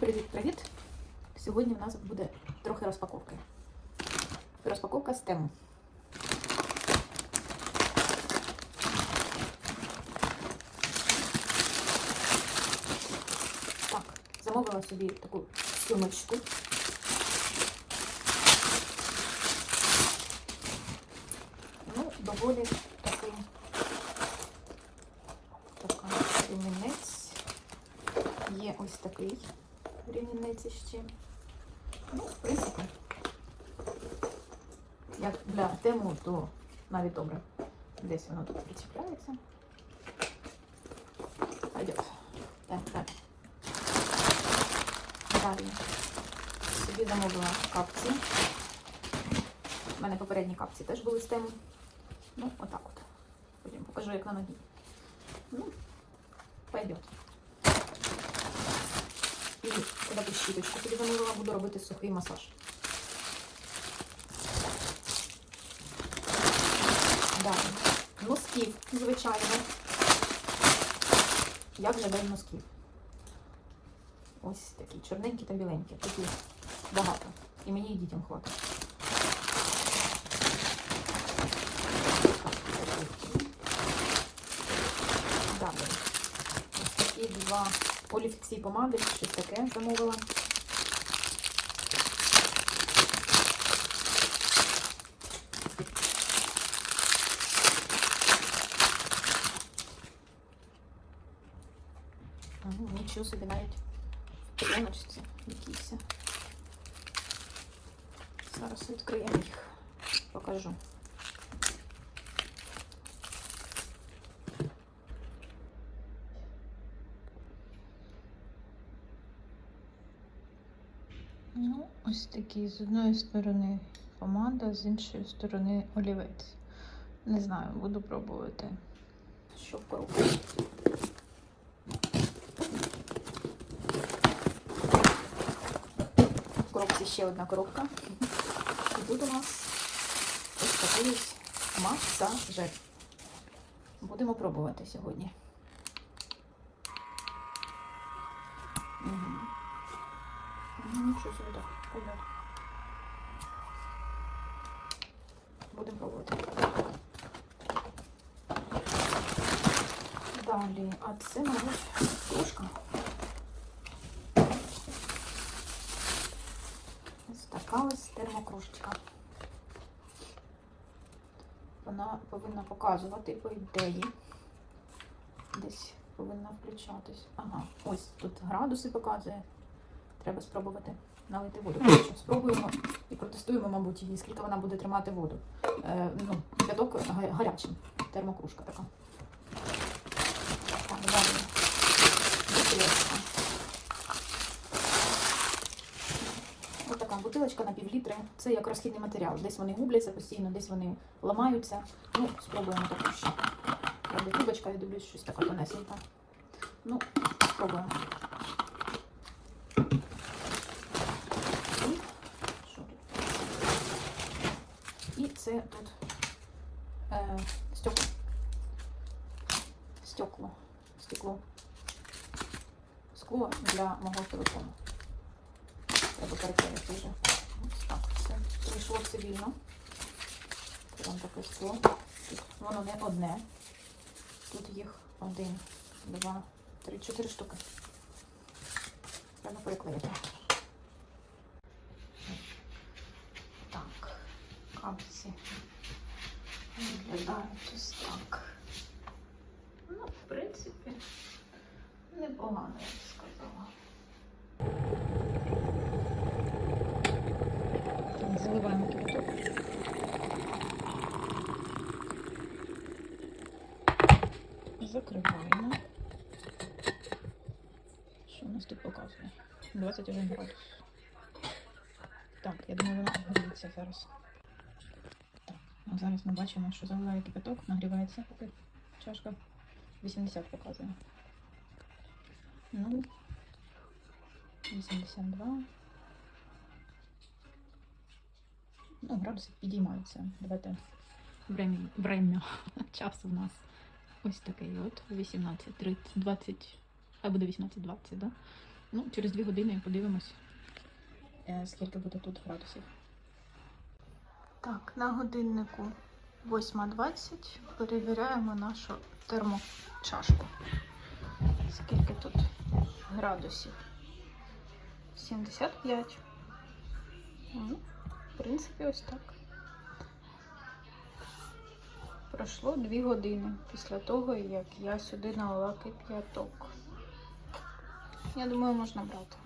Привіт-привіт! Сьогодні в нас буде трохи розпаковки. Розпаковка з тему. Так, замовила собі таку сумочку. Ну, доволі такий така ремінець. Є ось такий ремінець ще. Ну, в принципі, як для тему, то навіть добре. Десь воно тут причіпляється. Пойдет. Так, так. Далі. Собі замовила капці. У мене попередні капці теж були з тему. Ну, отак от. Потім покажу, як на ногі. Ну, пойдет. Таку щіточку собі замовила, буду робити сухий масаж. Далі. Носків, звичайно. Як же день носків? Ось такі чорненькі та біленькі. Такі багато. І мені і дітям хватить. Далі. Ось такі два олівці помади, щось таке замовила. Нічого собі навіть пленочці якісь. Зараз відкриємо їх, покажу. Ну, ось такі з одної сторони помада, з іншої сторони олівець. Не знаю, буду пробувати. Що в коробці? В коробці ще одна коробка. І тут у нас ось такий масажер. Будемо пробувати сьогодні. Угу. Ну, нічого собі так, пойдет. Будемо пробувати. Далі, а це, мабуть, кружка. Ось така ось термокружечка. Вона повинна показувати по ідеї. Десь повинна включатись. Ага, ось тут градуси показує. Треба спробувати налити воду. Спробуємо і протестуємо, мабуть, її, скільки вона буде тримати воду. Е, ну, га- гарячим. Термокружка така. Так. Бутилочка. Ось така бутилочка на півлітри. Це як розхідний матеріал. Десь вони губляться постійно, десь вони ламаються. Ну, спробуємо таку ще. Правда, я дивлюсь, щось така тонесенька. Ну, спробуємо. І що тут? І це тут е, стекло. Стекло. Стекло. Скло для мого телефону. Треба переклеїти вже. Ось так. Це прийшло цивільно. Там таке скло. Тут воно не одне. Тут їх один, два, три, чотири штуки. Треба переклеїти. Так, капці виглядають ось так. Ну, в принципі, непогано, я б сказала. Заливаємо кипяток. Закриваємо. Що у нас тут показує? 21 градус. Так, я думаю, вона обгоріться зараз. Так, а зараз ми бачимо, що заливає кипяток, нагрівається, поки чашка 80 показує. Ну, 82. Ну, градуси підіймаються. Давайте время, время час у нас ось такий от 18, 30, 20, хай буде 18-20, да? Ну, через дві години подивимось, е, скільки буде тут градусів. Так, на годиннику 8.20 перевіряємо нашу термочашку. Скільки тут градусів? 75. Ну, в принципі, ось так. Пройшло 2 години після того, як я сюди налила кип'яток. Я думаю, можна брати.